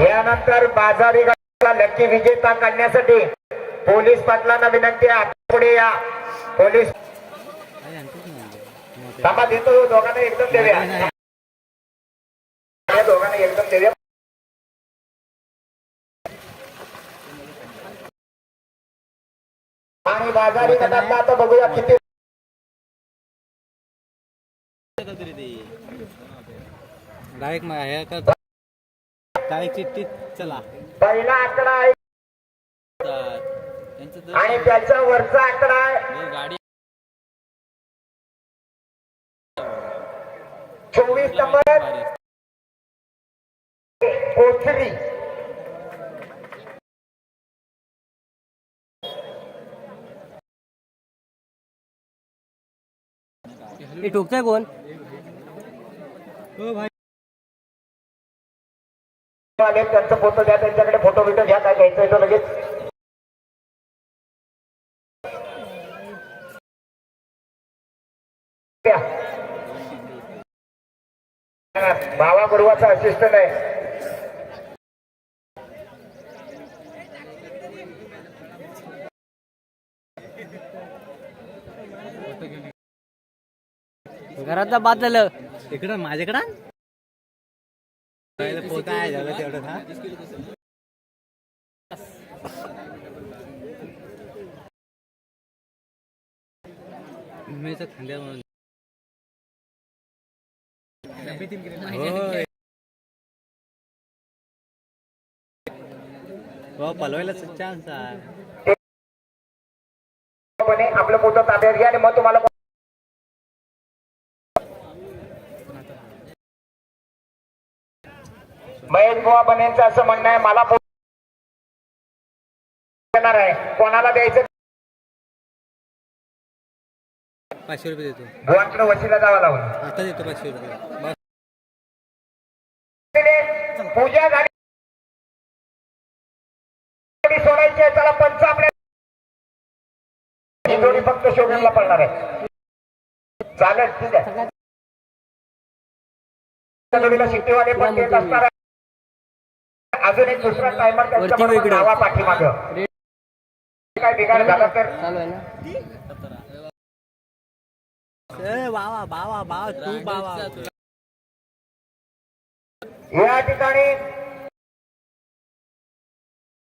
यानंतर बाजारी गटाला लकी विजेता काढण्यासाठी पोलीस पाटलांना विनंती आहे. पुढे या. पोलीस थांबा देतो दोघांना एकदम देऊया या दोघांना एकदम देऊया आणि बाजारी गटातला आता बघूया किती डायरेक्ट हे चिठ्ठी चला. पहिला आकडा आहे. त्यांचं आणि त्याच्या वरचा आकडा आहे. गाडी चोवीस नंबर. हे ठोकताय कोण? आले त्यांचा फोटो घ्या त्यांच्याकडे फोटो बिटो घ्या काय घ्यायचं आहे तो लगेच. भावा गुरुवाचा असिस्टंट आहे. घरात बाद झालं इकडं माझ्याकडं? झालं तेवढं हा खांद्या म्हणून. पलवायला चान्स आहे. म्हणे आपलं फोटो ताब्यात घ्या आणि मग तुम्हाला महेश बुवा बनेंचं असं म्हणणं आहे मला देणार आहे. कोणाला द्यायचं? पाचशे रुपये देतो. बुवांकडे वशीला जावं लागून आता देतो पाचशे रुपये. पूजा झाली. सोडायची आहे त्याला पंच आपल्या ही जोडी फक्त शोभेला पडणार आहे. चालेल ठीक आहे. जोडीला शिट्टीवाले पण देत असणार आहे. अजून एक दुसरा टायमर वरती त्यांच्या वेगळं. नावा पाठीमाग. काय बिघाड झाला तर? चालू आहे ना? ए बावा बावा बावा तू बावा या ठिकाणी